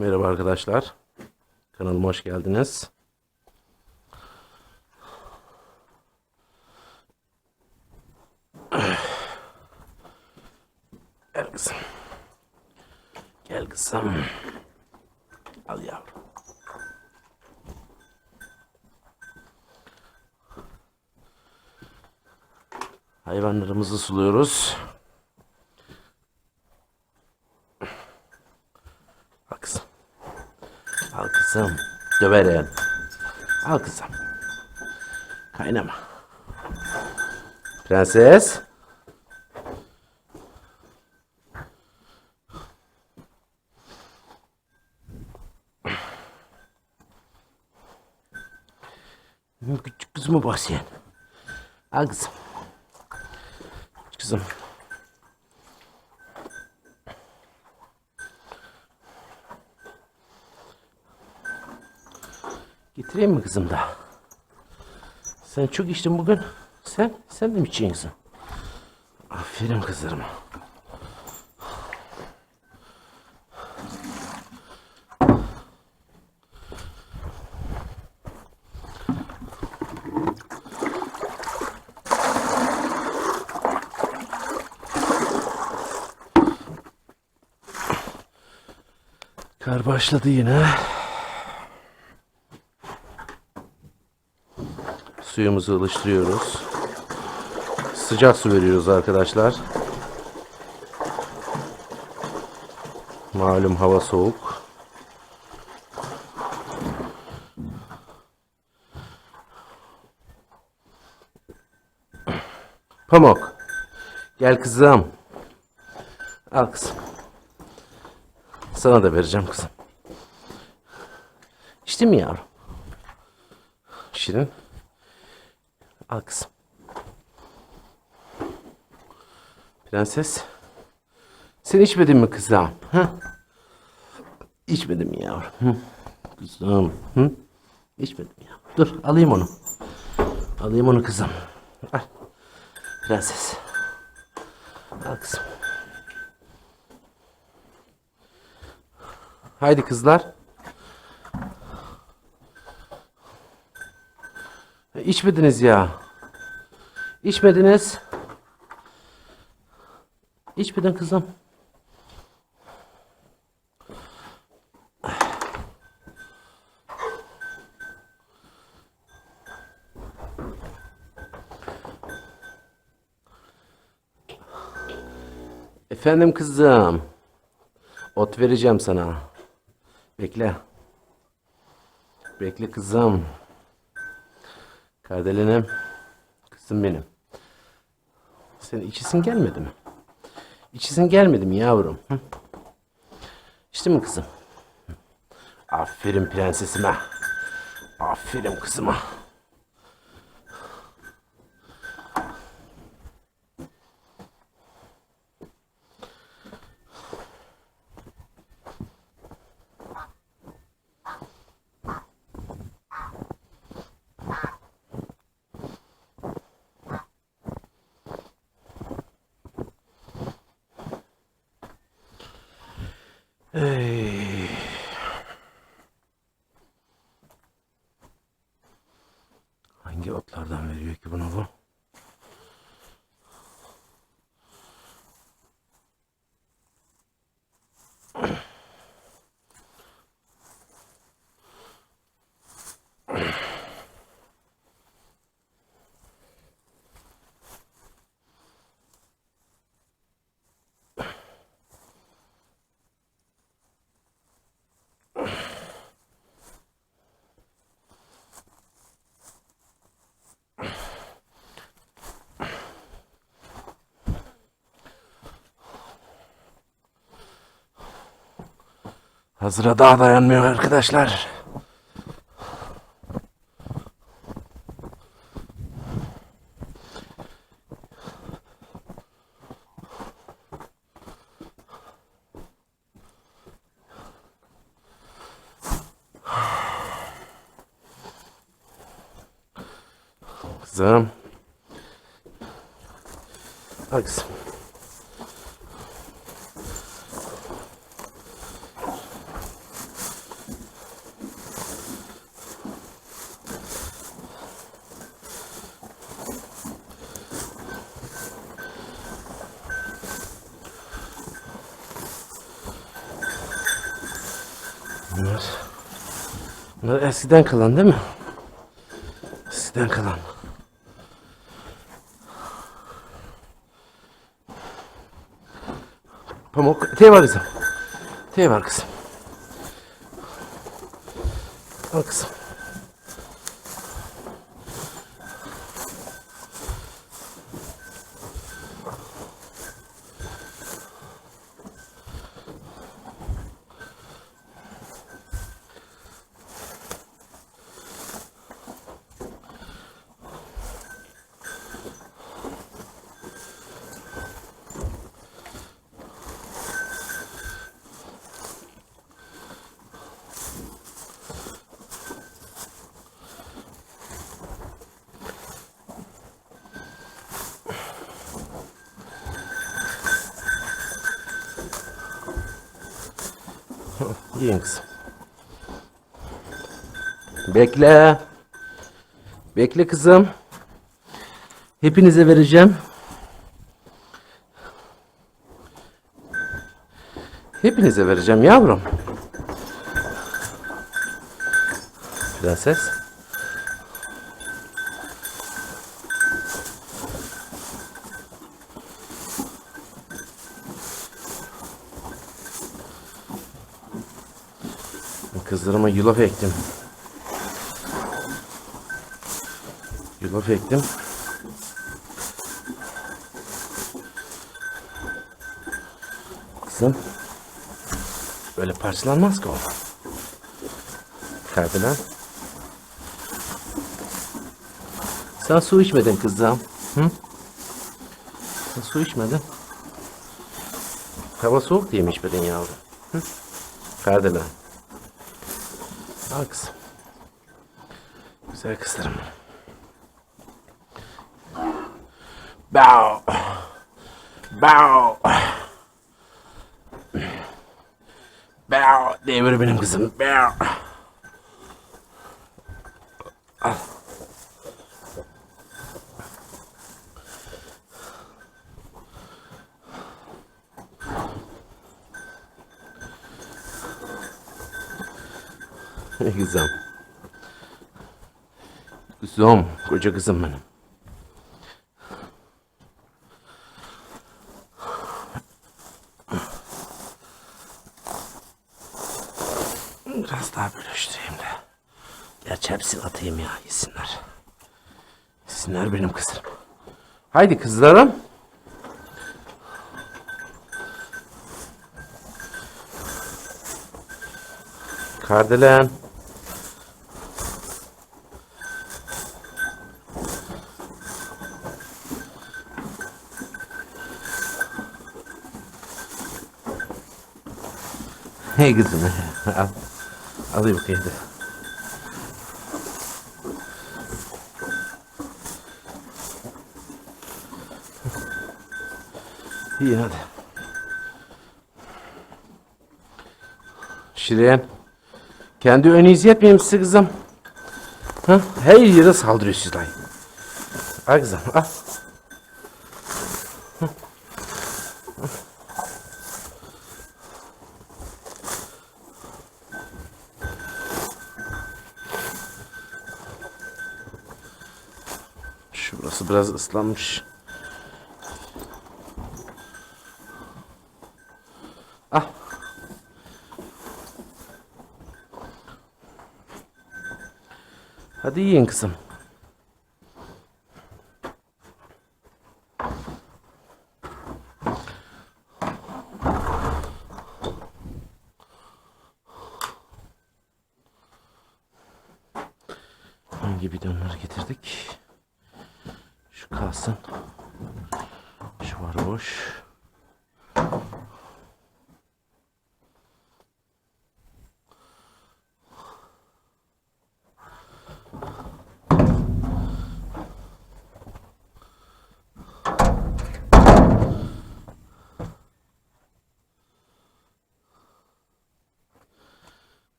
Merhaba arkadaşlar. Kanalıma hoş geldiniz. Gel kızım. Gel kızım. Al yavrum. Hayvanlarımızı suluyoruz. Al kızım. Al kızım. Döverim. Al kızım. Kaynama. Prenses. Küçük kızıma bak sen. Al kızım. Kızım. Getireyim mi kızım da? Sen çok içtin bugün. Sen, sen de mi içiyorsun? Aferin kızlarıma. Kar başladı yine. Suyumuzu ılıştırıyoruz. Sıcak su veriyoruz arkadaşlar. Malum hava soğuk. Pamuk. Gel kızım. Al kızım. Sana da vereceğim kızım. İçtin mi yavrum? Şirin. Kızım. Prenses. Sen içmedin mi kızım? Ha? İçmedin mi yavrum? Hı? Kızım. Hı? İçmedim ya. Dur alayım onu. Alayım onu kızım. Al. Prenses. Al kızım. Haydi kızlar. İçmediniz ya. İçmediniz. İçmedin kızım. Efendim kızım. Ot vereceğim sana. Bekle. Bekle kızım. Kardelenim. Kızım benim. Senin içisin gelmedi mi? İçisin gelmedi mi yavrum? Hı? İçti mi kızım? Aferin prensesime. Aferin kızıma. Hangi otlardan veriyor ki bunu bu? Hazıra daha dayanmıyor arkadaşlar. Kızım. Al kızım. Bunlar eskiden kalan değil mi? Eskiden kalan. Pamuk. T var kızım. T var kızım. Al kızım. Yiyin kızım. Bekle. Bekle kızım. Hepinize vereceğim. Hepinize vereceğim yavrum. Prenses. Kızlarıma yulaf ektim. Yulaf ektim. Kızım. Böyle parçalanmaz ki o. Kardelen. Sen su içmedin kızım. Hı? Sen su içmedin. Hava soğuk diye mi içmedin yavrum? Hı? Kardelen. Al kızım. Güzel kızlarım. Bow. Bow. Bow. Devir benim kızım. Bow. Al. Güzel. Kızım, koca kızım benim. Biraz daha bölüştüreyim de. Gerçi hepsini atayım ya, yesinler. Yesinler benim kızım. Haydi kızlarım. Kardelen. Hey kızım. Al. Alayım hadi. İyi hadi. Şirin. Kendi önünüzü yetmiyor musun kızım? Ha? Her yere saldırıyor sizler. Al kızım al. Biraz ıslanmış. Ah. Hadi yiyin kızım. Hangi bidonları getirdik? Kalsın. Şu var boş.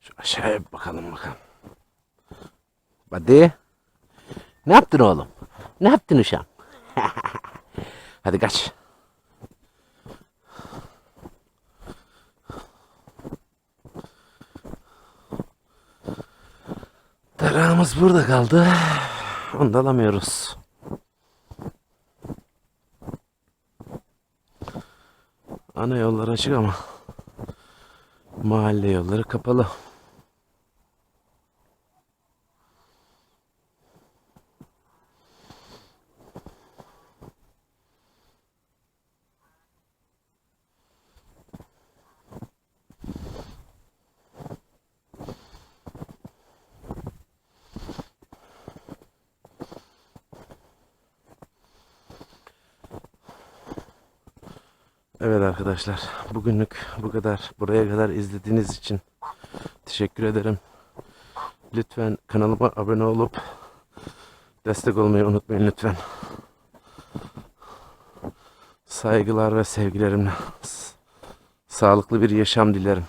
Şu aşağıya bakalım bakalım. Hadi. Ne yaptın oğlum? Ne yaptın uşağım? Hadi kaç. Tarağımız burada kaldı. Onu da alamıyoruz. Ana yollar açık ama mahalle yolları kapalı. Evet arkadaşlar, bugünlük bu kadar. Buraya kadar izlediğiniz için teşekkür ederim. Lütfen kanalıma abone olup destek olmayı unutmayın lütfen. Saygılar ve sevgilerimle sağlıklı bir yaşam dilerim.